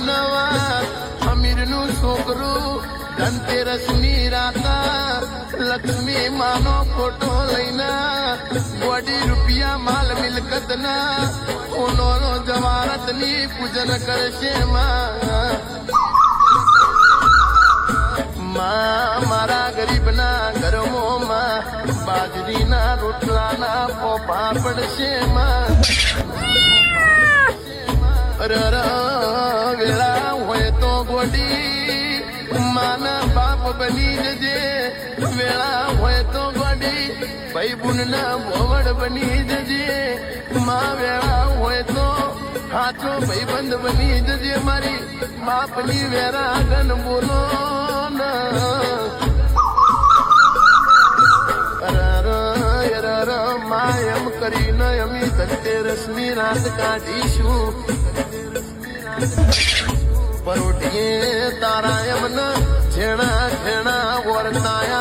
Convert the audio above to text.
નવા અમીરનું છોકરું ધનતેરસની રાતા લક્ષ્મી માનો ફોટો લઈને બોડી રૂપિયા માલ મિલકતના ઓનોનો જવારતની પૂજન કરશે માં મારા ગરીબના ઘરોમાં બાજરીના રોટલાના પોપા પડશે માં. વેળા હોય તો ગોડી. માના બાપ બની જજે. વેળા હોય તો ગોડી. ભાઈ બુનના ભોવડ બની જજે. માં વેળા હોય તો હાચો ભાઈ બંધ બની જજે. મારી બાપની વેરા ગન બોલો માયમ કરીને અમી ધનતેરસની રાત કાઢીશું. પરોટીએ તારા એમના છેણા છેણા વર્તાય